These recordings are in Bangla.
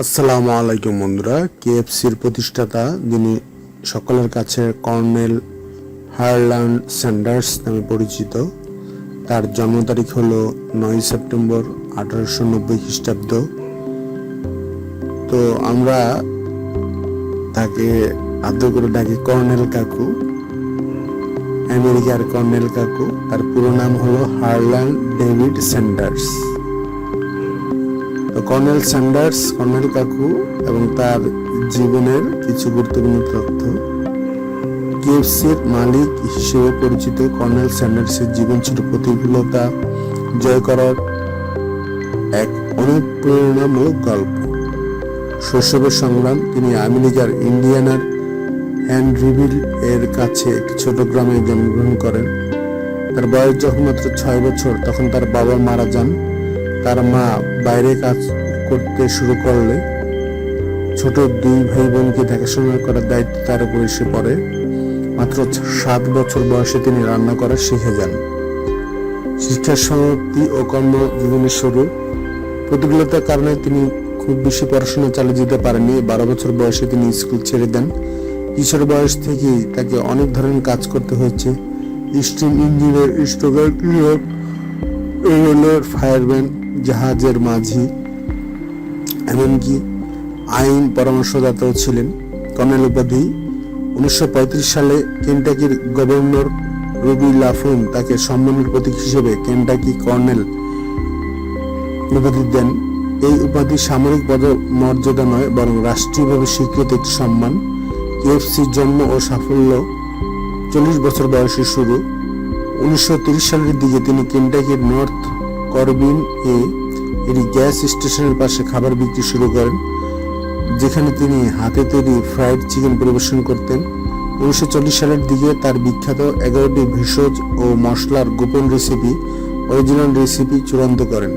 আসসালামু আলাইকুম বন্ধুরা, কেএফসির প্রতিষ্ঠাতা যিনি সকলের কাছে কর্নেল হারল্যান্ড স্যান্ডার্স নামে পরিচিত, তার জন্ম তারিখ হলো নয় সেপ্টেম্বর আঠারোশো নব্বই খ্রিস্টাব্দ। তো আমরা তাকে আদ্র করে ডাকি কর্নেল কাকু, আমেরিকার কর্নেল কাকু। তার পুরো নাম হলো Harland David Sanders. Colonel Sanders, colonel কাকু এবং তার জীবনের কিছু গুরুত্বপূর্ণ তথ্য। কেএফসির মালিক হিসেবে পরিচিত কর্নেল স্যান্ডার্সের জীবন ছিল প্রতিকূলতা জয় করার এক অনুপ্রেরণামূলক গল্প। শৈশবের সংগ্রাম, তিনি আমেরিকার ইন্ডিয়ানার হ্যান্ডরিভিল এর কাছে একটি ছোট গ্রামে জন্মগ্রহণ করেন। তার বয়স যখন মাত্র ছয় বছর, তখন তার বাবা মারা যান। তার মা বাইরে কাজ করতে শুরু করলে ছোট দুই ভাই বোনকে দেখাশোনা করার দায়িত্ব তার উপর এসে পড়ে। মাত্র সাত বছর বয়সে তিনি রান্না করা শিখে যান। শিক্ষার সমাপ্তি ও কর্ম জীবনের শুরু। প্রতিকূলতার কারণে তিনি খুব বেশি পড়াশোনা চালিয়ে যেতে পারেননি। বারো বছর বয়সে তিনি স্কুল ছেড়ে দেন। কিশোর বয়স থেকেই তাকে অনেক ধরনের কাজ করতে হয়েছে। স্টিম ইঞ্জিনিয়ার স্টোকার ফায়ারম্যান জাহাজের মাঝি, এমনকি আইন পরামর্শদাতাও ছিলেন। কর্নেল উপাধি, উনিশশো পঁয়ত্রিশ সালে কেন্টাকির গভর্নর রবি লাফুন তাকে সম্মানের প্রতীক হিসেবে কেন্টাকি কর্নেল উপাধি দেন। এই উপাধি সামরিক মর্যাদা নয়, বরং রাষ্ট্রীয়ভাবে স্বীকৃত একটি সম্মান। কেএফসির জন্ম ও সাফল্য চল্লিশ বছর বয়সে শুরু। উনিশশো সালের দিকে তিনি কেন্টাকির নর্থ করবিন এ একটি গ্যাস স্টেশনের পাশে খাবার বিক্রি শুরু করেন, যেখানে তিনি হাতে তৈরি ফ্রাইড চিকেন পরিবেশন করতেন। উনিশশো চল্লিশ সালের দিকে তার বিখ্যাত এগারোটি ভেষজ ও মশলার গোপন রেসিপি অরিজিনাল রেসিপি চূড়ান্ত করেন।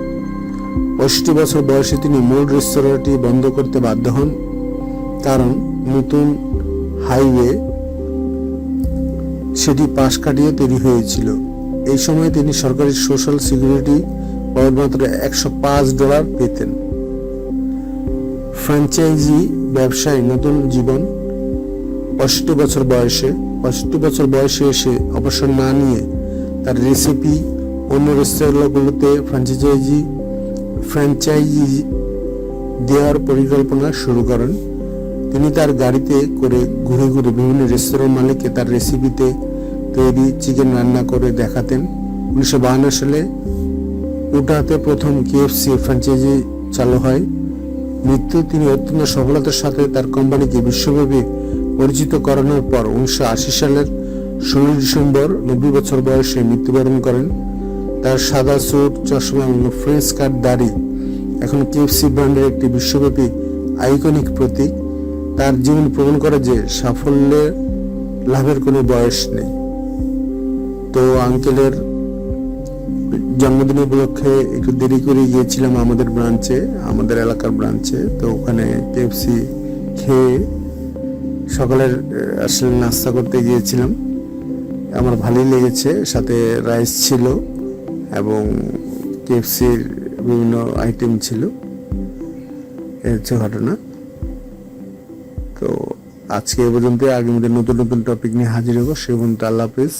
পঁয়ষট্টি বছর বয়সে তিনি মূল রেস্তোরাঁটি বন্ধ করতে বাধ্য হন, কারণ নতুন হাইওয়ে সেটি পাশ কাটিয়ে তৈরি হয়েছিল। এই সময় তিনি সরকারি সোশ্যাল সিকিউরিটি মাত্র একশো পাঁচ ডলার পেতেন। ফ্র্যাঞ্চাইজি ব্যবসায় নতুন জীবন, পঁয়ষট্টি বছর বয়সে, পঁয়ষট্টি বছর বয়সে এসে অবসর না নিয়ে তার রেসিপি অন্য রেস্তোরাঁগুলোতে ফ্র্যাঞ্চাইজি ফ্র্যাঞ্চাইজি দেওয়ার পরিকল্পনা শুরু করেন। তিনি তার গাড়িতে করে ঘুরে ঘুরে বিভিন্ন রেস্তোরাঁ মালিককে তার রেসিপিতে তৈরি চিকেন রান্না করে দেখাতেন। উনিশশো সালে উটাতে প্রথম কেএফসি ফ্র্যাঞ্চাইজি চালু হয়। মৃত্যু তিনি অত্যন্ত সফলতার সাথে তার কোম্পানিকে বিশ্বব্যাপী পরিচিত করানোর পর উনিশশো আশি সালের ষোলো ডিসেম্বর নব্বই বছর বয়সে মৃত্যুবরণ করেন। তার সাদা স্যুট, চশমা এবং ফ্রেঞ্চ কাট দাড়ি এখন কেএফসি ব্র্যান্ডের একটি বিশ্বব্যাপী আইকনিক প্রতীক। তার জীবন প্রমাণ করে যে সাফল্যের লাভের কোনো বয়স নেই। তো আঙ্কেলের জন্মদিন উপলক্ষে একটু দেরি করে গিয়েছিলাম আমাদের ব্রাঞ্চে আমাদের এলাকার ব্রাঞ্চে তো ওখানে কেএফসি খেয়ে সকালের আসলে নাস্তা করতে গিয়েছিলাম। আমার ভালোই লেগেছে, সাথে রাইস ছিল এবং কেএফসির বিভিন্ন আইটেম ছিল। এই হচ্ছে ঘটনা। তো আজকে এ পর্যন্ত আগামীতে নতুন নতুন টপিক নিয়ে হাজির হব। সে পর্যন্ত আল্লাহ হাফিজ।